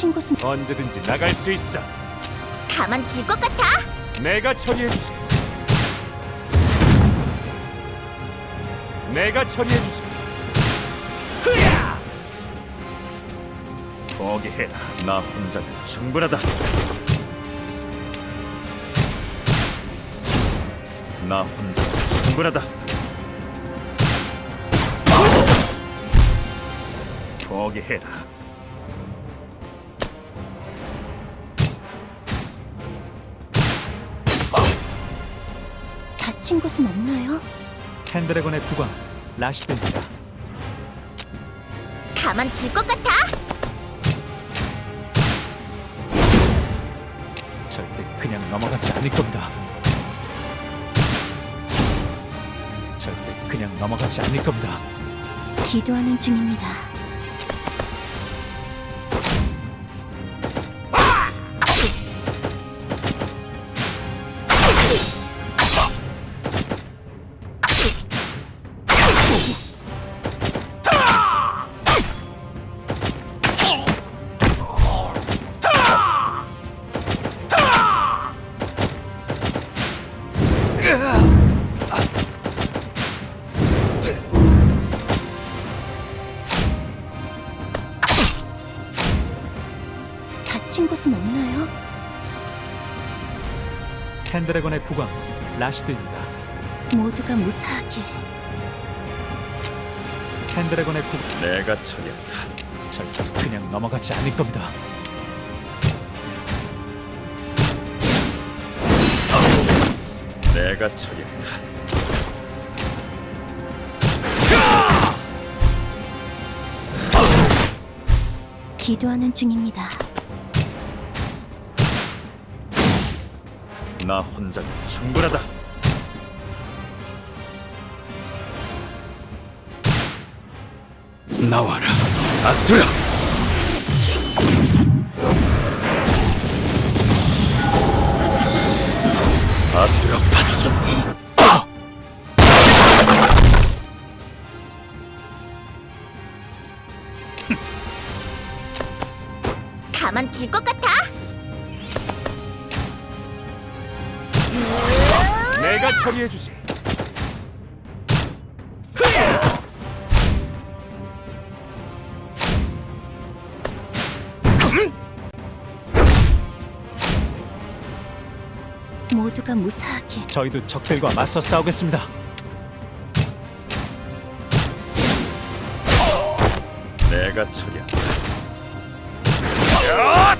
다친 곳은 언제든지 나갈 수 있어. 가만 둘 것 같아? 내가 처리해 주지. 내가 처리해 주지. 흐야! 포기해라. 나 혼자는 충분하다. 나 혼자는 충분하다. 포기해라. 다친 곳은 없나요? 펜드래곤의 국왕 라시드입니다. 가만 둘 것 같아? 절대 그냥 넘어가지 않을 겁니다. 절대 그냥 넘어가지 않을 겁니다. 기도하는 중입니다. 다친 곳은 없나요? 펜드래곤의 국왕 라시드입니다. 모두가 무사하게 펜드래곤의 국왕 내가 처리한다. 절대 그냥 넘어가지 않을 겁니다. 내가 처리한다. 기도하는 중입니다. 나 혼자는 충분하다. 나와라, 아수라. 아수라 파선. 가만 둘 것 같아? 내가 처리해주지. 모두가 무사하게 저희도 적들과 맞서 싸우겠습니다. 내가 처리한다. 야!